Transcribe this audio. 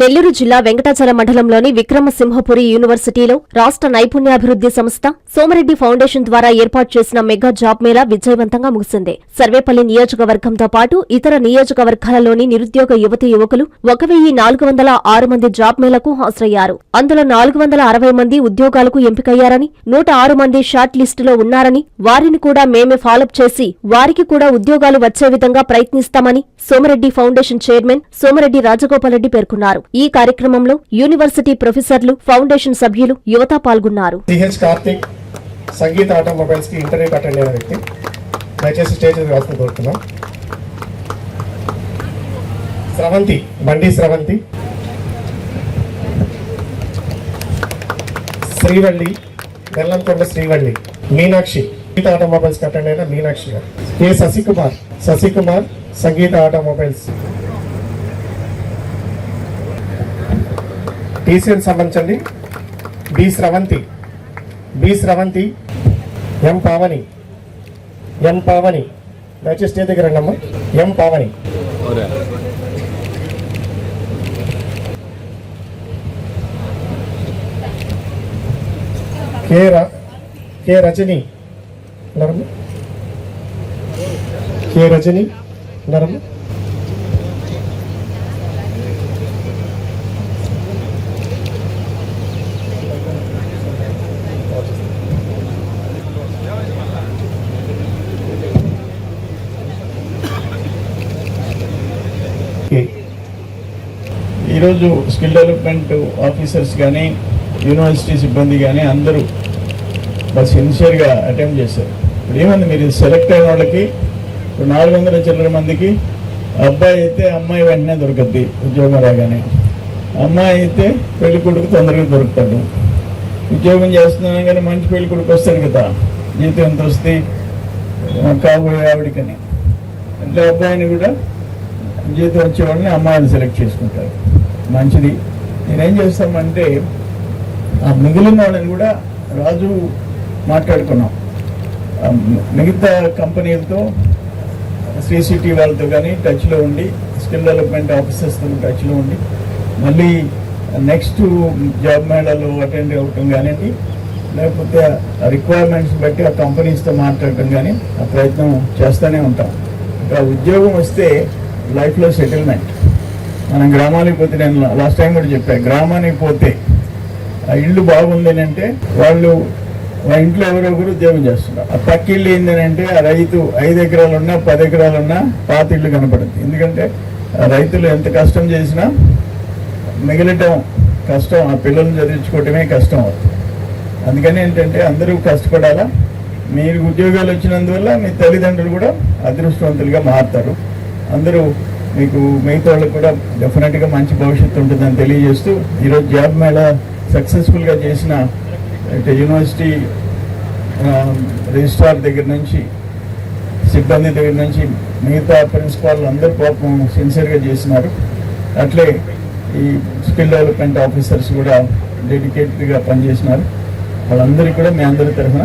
నెల్లూరు జిల్లా వెంకటాచల మండలంలోని విక్రమసింహపురి యూనివర్సిటీలో రాష్ట్ర నైపుణ్యాభివృద్ధి సంస్థ సోమరెడ్డి ఫౌండేషన్ ద్వారా ఏర్పాటు చేసిన మెగా జాబ్ మేళా విజయవంతంగా ముగిసింది. సర్వేపల్లి నియోజకవర్గంతో పాటు ఇతర నియోజకవర్గాలలోని నిరుద్యోగ యువతి యువకులు ఒక వెయ్యి నాలుగు వందల ఆరు మంది జాబ్ మేళకు హాజరయ్యారు. అందులో నాలుగు వందల అరవై మంది ఉద్యోగాలకు ఎంపికయ్యారని నూట ఆరు మంది షార్ట్ లిస్టులో ఉన్నారని వారిని కూడా మేమే ఫాలోఅప్ చేసి వారికి కూడా ఉద్యోగాలు వచ్చే విధంగా ప్రయత్నిస్తామని సోమరెడ్డి ఫౌండేషన్ చైర్మన్ సోమరెడ్డి రాజగోపాల్రెడ్డి పేర్కొన్నారు. ఈ కార్యక్రమంలో యూనివర్సిటీ ప్రొఫెసర్లు ఫౌండేషన్ సభ్యులు యువత పాల్గొన్నారు. సంగీత ఆటోమొబైల్స్కి ఇంటర్వ్యూకి అటెండ్ అయిన వ్యక్తి. దయచేసి స్టేజ్ రాసుకుని కోరుతున్నాం స్రవంతి బండి స్రవంతి. శ్రీవల్లి బెల్లంకొండ శ్రీవల్లి మీనాక్షి. సంగీత ఆటోమొబైల్స్కి అటెండ్ అయిన Meenakshi garu. A Sasikumar Sasikumar Sangeetha Automobiles TCL సంబంధించండి. B Sravanthi. B Sravanthi M Pavani. M Pavani. దయచేసి స్టేజ్ దగ్గర రండమ్మా. ఎం పావని. కే ర- కే రజని. నరమ్మ. కే రజని. నరమ్మ. ఈరోజు స్కిల్ డెవలప్మెంట్ ఆఫీసర్స్ కానీ యూనివర్సిటీ సిబ్బంది కానీ అందరూ బాగా సిన్సియర్గా అటెంప్ట్ చేశారు. ఇప్పుడు ఏమంది? మీరు సెలెక్ట్ అయిన వాళ్ళకి ఇప్పుడు నాలుగు వందల చిల్లర మందికి అబ్బాయి అయితే అమ్మాయి వెంటనే దొరకద్ది ఉద్యోగం రాగానే. అమ్మాయి అయితే పెళ్ళి కొడుకు తొందరగా దొరుకుతాడు. ఉద్యోగం చేస్తున్నాను కానీ మంచి పెళ్ళి కొడుకు వస్తాడు కదా. జీతం ఎంత వస్తే కాబోయే ఆవిడకని. అంటే అబ్బాయిని కూడా జీతం వచ్చేవాడిని అమ్మాయిని సెలెక్ట్ చేసుకుంటారు. మంచిది. నేనేం చేస్తామంటే ఆ మిగిలిన వాళ్ళని కూడా రాజు మాట్లాడుకున్నాం. మిగతా కంపెనీలతో శ్రీ సిటీ వాళ్ళతో కానీ టచ్లో ఉండి స్కిల్ డెవలప్మెంట్ ఆఫీసర్స్తో టచ్లో ఉండి మళ్ళీ నెక్స్ట్ జాబ్ మేళాలో అటెండ్ అవ్వటం కానివ్వండి లేకపోతే ఆ రిక్వైర్మెంట్స్ బట్టి ఆ కంపెనీస్తో మాట్లాడటం కానీ ఆ ప్రయత్నం చేస్తూనే ఉంటాం. ఇంకా ఉద్యోగం వస్తే లైఫ్లో సెటిల్మెంట్ మనం గ్రామానికి పోతే నేను లాస్ట్ టైం కూడా చెప్పాను గ్రామానికి పోతే ఆ ఇల్లు బాగుంది అంటే వాళ్ళు ఆ ఇంట్లో ఎవరో ఒకరు ఉద్యోగం చేస్తున్నారు. ఆ పక్క ఇల్లు ఆ రైతు ఐదు ఎకరాలు ఉన్నా పది ఎకరాలు ఉన్నా పాత ఇల్లు కనపడుతుంది ఎందుకంటే రైతులు ఎంత కష్టం చేసినా మిగలటం కష్టం ఆ పిల్లల్ని చదివించుకోవటమే కష్టం అవుతుంది. అందుకని ఏంటంటే అందరూ కష్టపడాలా. మీరు ఉద్యోగాలు వచ్చినందువల్ల మీ తల్లిదండ్రులు కూడా అదృష్టవంతులుగా మారుతారు. అందరూ మీకు మిగతా వాళ్ళకి కూడా డెఫినెట్గా మంచి భవిష్యత్తు ఉంటుందని తెలియజేస్తూ ఈరోజు జాబ్ మేళా సక్సెస్ఫుల్గా చేసిన యూనివర్సిటీ రిజిస్ట్రార్ um, దగ్గర నుంచి సిబ్బంది దగ్గర నుంచి మిగతా ప్రిన్సిపాల్ అందరూ పాపం సిన్సియర్గా చేసినారు. అట్లే ఈ స్కిల్ డెవలప్మెంట్ ఆఫీసర్స్ కూడా డెడికేటెడ్గా పనిచేసినారు. వాళ్ళందరికీ కూడా మీ అందరి తరఫున